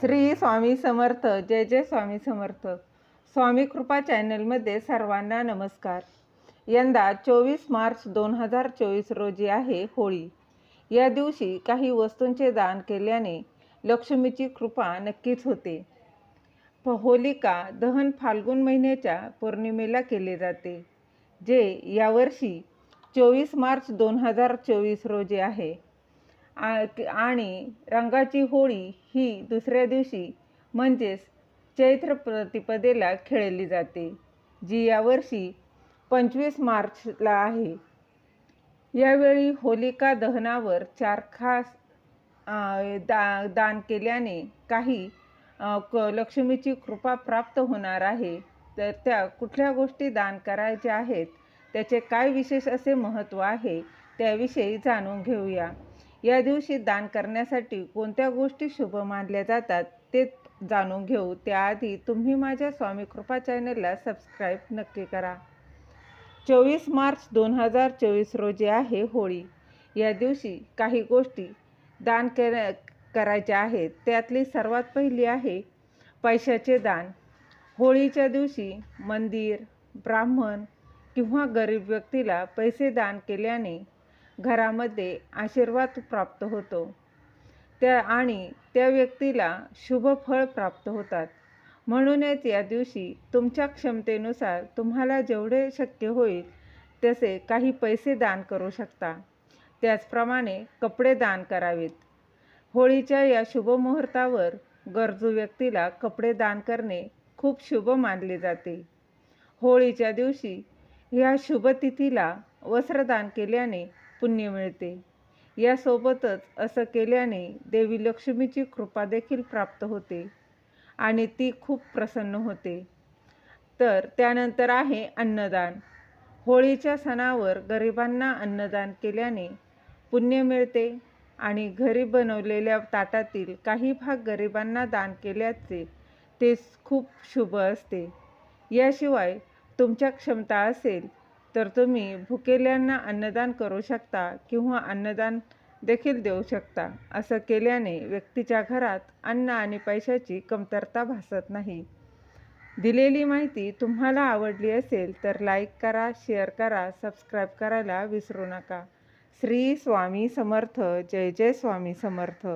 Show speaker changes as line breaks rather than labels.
श्री स्वामी समर्थ जय जय स्वामी समर्थ. स्वामी कृपा चॅनलमध्ये सर्वांना नमस्कार. यंदा चोवीस मार्च दोन हजार चोवीस रोजी आहे होळी. या दिवशी काही वस्तूंचे दान केल्याने लक्ष्मीची कृपा नक्कीच होते. होलिका दहन फाल्गुन महिन्याच्या पौर्णिमेला केले जाते जे यावर्षी चोवीस मार्च दोन हजार चोवीस रोजी आहे. आणि रंगाची होळी ही दुसऱ्या दिवशी म्हणजेच चैत्र प्रतिपदेला खेळली जाते जी यावर्षी पंचवीस मार्चला आहे. यावेळी होलिका दहनावर चार खास दा दान केल्याने काही क लक्ष्मीची कृपा प्राप्त होणार आहे. तर त्या कुठल्या गोष्टी दान करायच्या आहेत त्याचे काय विशेष असे महत्त्व आहे त्याविषयी जाणून घेऊया. या दिवशी दान करण्यासाठी कोणत्या गोष्टी शुभ मानल्या जातात ते जाणून घेऊ. त्याआधी तुम्ही माझ्या स्वामी कृपा चॅनलला सबस्क्राईब नक्की करा. चोवीस मार्च दोन हजार चोवीस रोजी आहे होळी. या दिवशी काही गोष्टी दान कर करायच्या आहेत. त्यातली सर्वात पहिली आहे पैशाचे दान. होळीच्या दिवशी मंदिर ब्राह्मण किंवा गरीब व्यक्तीला पैसे दान केल्याने घरामध्ये आशीर्वाद प्राप्त होतो. त्या आणि त्या व्यक्तीला शुभ फळ प्राप्त होतात. म्हणूनच या दिवशी तुमच्या क्षमतेनुसार तुम्हाला जेवढे शक्य होईल तसे काही पैसे दान करू शकता. त्याचप्रमाणे कपडे दान करावेत. होळीच्या या शुभ मुहूर्तावर गरजू व्यक्तीला कपडे दान करणे खूप शुभ मानले जाते. होळीच्या दिवशी ह्या शुभतिथीला वस्त्रदान केल्याने पुण्य मिळते. यासोबतच असं केल्याने देवी लक्ष्मीची कृपा देखील प्राप्त होते आणि ती खूप प्रसन्न होते. तर त्यानंतर आहे अन्नदान. होळीच्या सणावर गरिबांना अन्नदान केल्याने पुण्य मिळते आणि घरी बनवलेल्या ताटातील काही भाग गरिबांना दान केल्याचे ते खूप शुभ असते. याशिवाय तुमच्या क्षमता असेल तर तुम्ही भुकेल्यांना अन्नदान करू शकता किंवा अन्नदान देखील देऊ शकता. असं केल्याने व्यक्तीच्या घरात अन्न आणि पैशाची कमतरता भासत नाही. दिलेली माहिती तुम्हाला आवडली असेल तर लाईक करा शेअर करा सबस्क्राईब करायला विसरू नका. श्री स्वामी समर्थ. जय जय स्वामी समर्थ.